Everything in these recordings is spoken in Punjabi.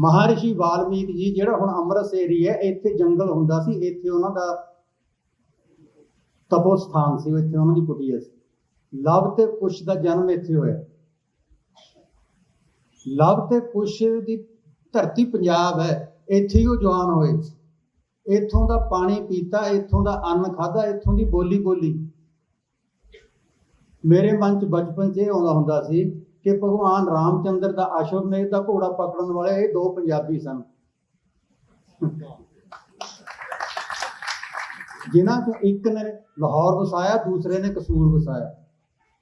ਮਹਾਰਿਸ਼ੀ ਵਾਲਮੀਕ ਜੀ ਜਿਹੜਾ ਹੁਣ ਅੰਮ੍ਰਿਤ ਏਰੀਆ ਇੱਥੇ ਜੰਗਲ ਹੁੰਦਾ ਸੀ, ਇੱਥੇ ਉਹਨਾਂ ਦਾ ਤਪੋ ਸਥਾਨ ਸੀ, ਇੱਥੇ ਉਹਨਾਂ ਦੀ ਕੁਟੀਆ ਸੀ। ਲਵ ਤੇ ਕੁਸ਼ ਦਾ ਜਨਮ ਇੱਥੇ ਹੋਇਆ। ਲਵ ਤੇ ਕੁਸ਼ ਦੀ ਧਰਤੀ ਪੰਜਾਬ ਹੈ, ਇੱਥੇ ਹੀ ਉਹ ਜਵਾਨ ਹੋਏ ਇੱਥੋਂ ਦਾ ਪਾਣੀ ਪੀਤਾ, ਇੱਥੋਂ ਦਾ ਅੰਨ ਖਾਦਾ ਇੱਥੋਂ ਦੀ ਬੋਲੀ ਬੋਲੀ। ਮੇਰੇ ਮਨ ਚ ਬਚਪਨ 'ਚ ਇਹ ਆਉਂਦਾ ਹੁੰਦਾ ਸੀ ਕਿ ਭਗਵਾਨ ਰਾਮਚੰਦਰ ਦਾ ਅਸ਼ਵਮੇਧ ਦਾ ਘੋੜਾ ਪਕੜਨ ਵਾਲੇ ਇਹ ਦੋ ਪੰਜਾਬੀ ਸਨ। ਜਿਨ੍ਹਾਂ ਚੋਂ ਇੱਕ ਨੇ ਲਾਹੌਰ ਵਸਾਇਆ, ਦੂਸਰੇ ਨੇ ਕਸੂਰ ਵਸਾਇਆ।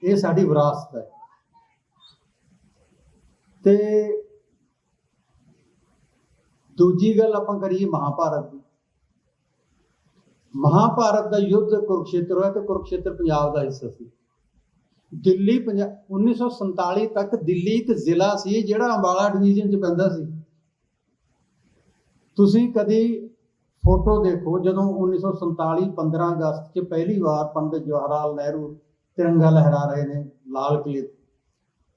ਇਹ ਸਾਡੀ ਵਿਰਾਸਤ ਹੈ। ਤੇ ਦੂਜੀ ਗੱਲ ਆਪਾਂ ਕਰੀਏ ਮਹਾਭਾਰਤ ਦੀ। ਮਹਾਭਾਰਤ ਦਾ ਯੁੱਧ ਕੁਰਕਸ਼ੇਤਰ ਹੋਇਆ ਤੇ ਕੁਰਕਸ਼ੇਤਰ ਪੰਜਾਬ ਦਾ ਹਿੱਸਾ ਸੀ। ਦਿੱਲੀ, ਪੰਜਾ- 1947 ਤੱਕ ਦਿੱਲੀ ਇੱਕ ਜ਼ਿਲ੍ਹਾ ਸੀ ਜਿਹੜਾ ਅੰਬਾਲਾ ਡਿਵੀਜ਼ਨ ਚ ਪੈਂਦਾ ਸੀ। ਤੁਸੀਂ ਕਦੀ ਫੋਟੋ ਦੇਖੋ ਜਦੋਂ 1947 15 ਅਗਸਤ ਚ ਪਹਿਲੀ ਵਾਰ ਪੰਡਿਤ ਜਵਾਹਰ ਨਹਿਰੂ ਤਿਰੰਗਾ ਲਹਿਰਾ ਰਹੇ ਨੇ ਲਾਲ ਕਿਲੇ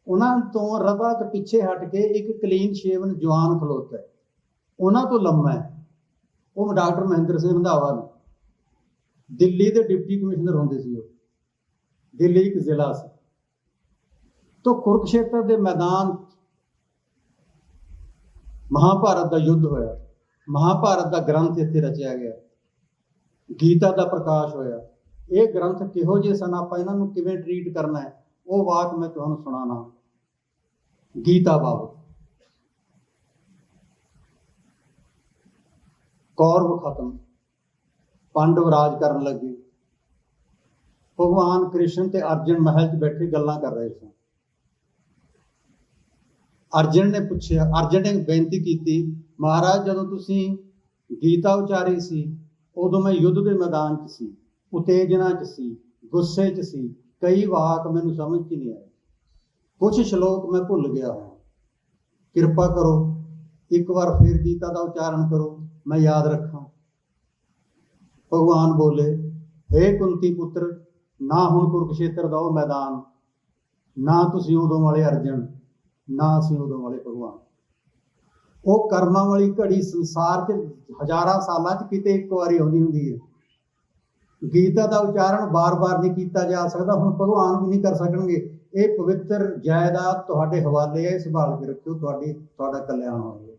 ਉਹਨਾਂ ਤੋਂ ਰਵਾ ਕੁ ਪਿੱਛੇ ਹਟ ਕੇ ਇੱਕ ਕਲੀਨ ਸ਼ੇਵਨ ਜਵਾਨ ਖਲੋਤਾ ਹੈ। ਉਹਨਾਂ ਤੋਂ ਲੰਮਾ ਹੈ। ਉਹ ਡਾਕਟਰ ਮਹਿੰਦਰ ਸਿੰਘ ਰੰਧਾਵਾ ਨੇ। ਦਿੱਲੀ ਦੇ ਡਿਪਟੀ ਕਮਿਸ਼ਨਰ ਹੁੰਦੇ ਸੀ ਉਹ। ਦਿੱਲੀ ਇੱਕ ਜ਼ਿਲ੍ਹਾ ਸੀ। ਤੋਂ ਕੁਰੂਕਸ਼ੇਤਰ ਦੇ ਮੈਦਾਨ ਮਹਾਭਾਰਤ ਦਾ ਯੁੱਧ ਹੋਇਆ। ਮਹਾਭਾਰਤ ਦਾ ਗ੍ਰੰਥ ਇੱਥੇ ਰਚਿਆ ਗਿਆ। ਗੀਤਾ ਦਾ ਪ੍ਰਕਾਸ਼ ਹੋਇਆ। ਇਹ ਗ੍ਰੰਥ ਕਿਹੋ ਜਿਹੇ ਸਨ? ਆਪਾਂ ਇਹਨਾਂ ਨੂੰ ਕਿਵੇਂ ਟਰੀਟ ਕਰਨਾ ਹੈ? ਉਹ ਵਾਕ ਮੈਂ ਤੁਹਾਨੂੰ ਸੁਣਾਣਾ ਗੀਤਾ ਬਾਬਤ। ਕੌਰਵ ਖਤਮ। ਪਾਂਡਵ ਰਾਜ ਕਰਨ ਲੱਗੇ। ਭਗਵਾਨ ਕ੍ਰਿਸ਼ਨ ਤੇ ਅਰਜਨ ਮਹਿਲ 'ਚ ਬੈਠੇ ਗੱਲਾਂ ਕਰ ਰਹੇ ਸਨ। ਅਰਜਨ ਨੇ ਪੁੱਛਿਆ, ਅਰਜਨ ਨੇ ਬੇਨਤੀ ਕੀਤੀ, ਮਹਾਰਾਜ, ਜਦੋਂ ਤੁਸੀਂ ਗੀਤਾ ਉਚਾਰੀ ਸੀ, ਉਦੋਂ ਮੈਂ ਯੁੱਧ ਦੇ ਮੈਦਾਨ 'ਚ ਸੀ, ਉਤੇਜਨਾ 'ਚ ਸੀ, ਗੁੱਸੇ 'ਚ ਸੀ, ਕਈ ਵਾਕ ਮੈਨੂੰ ਸਮਝ 'ਚ ਨਹੀਂ ਆਏ। ਕੁਝ ਸ਼ਲੋਕ ਮੈਂ ਭੁੱਲ ਗਿਆ ਹਾਂ। ਕਿਰਪਾ ਕਰੋ, ਇੱਕ ਵਾਰ ਫਿਰ ਗੀਤਾ ਦਾ ਉਚਾਰਨ ਕਰੋ, ਮੈਂ ਯਾਦ ਰੱਖਾਂ। ਭਗਵਾਨ ਬੋਲੇ हे ਕੁੰਤੀ ਪੁੱਤਰ ਨਾ ਹੁਣ ਕੁਰਕਸ਼ੇਤਰ ਦਾ ਉਹ ਮੈਦਾਨ, ਨਾ ਤੁਸੀਂ ਉਦੋਂ ਵਾਲੇ ਅਰਜਨ, ਨਾ ਅਸੀਂ ਉਦੋਂ ਵਾਲੇ ਭਗਵਾਨ। ਉਹ ਕਰਮਾਂ ਵਾਲੀ ਘੜੀ ਸੰਸਾਰ 'ਚ ਹਜ਼ਾਰਾਂ ਸਾਲਾਂ 'ਚ ਕਿਤੇ ਇੱਕ ਵਾਰੀ ਆਉਂਦੀ ਹੁੰਦੀ ਹੈ। ਗੀਤਾ ਦਾ ਉਚਾਰਨ ਬਾਰ-ਬਾਰ ਨਹੀਂ ਕੀਤਾ ਜਾ ਸਕਦਾ, ਹੁਣ ਭਗਵਾਨ ਵੀ ਨਹੀਂ ਕਰ ਸਕਣਗੇ। ਇਹ ਪਵਿੱਤਰ ਜਾਇਦਾਦ ਤੁਹਾਡੇ ਹਵਾਲੇ ਹੈ, ਸੰਭਾਲ ਕੇ ਰੱਖਿਓ, ਤੁਹਾਡੀ, ਤੁਹਾਡਾ ਕਲਿਆਣ ਹੋਵੇਗਾ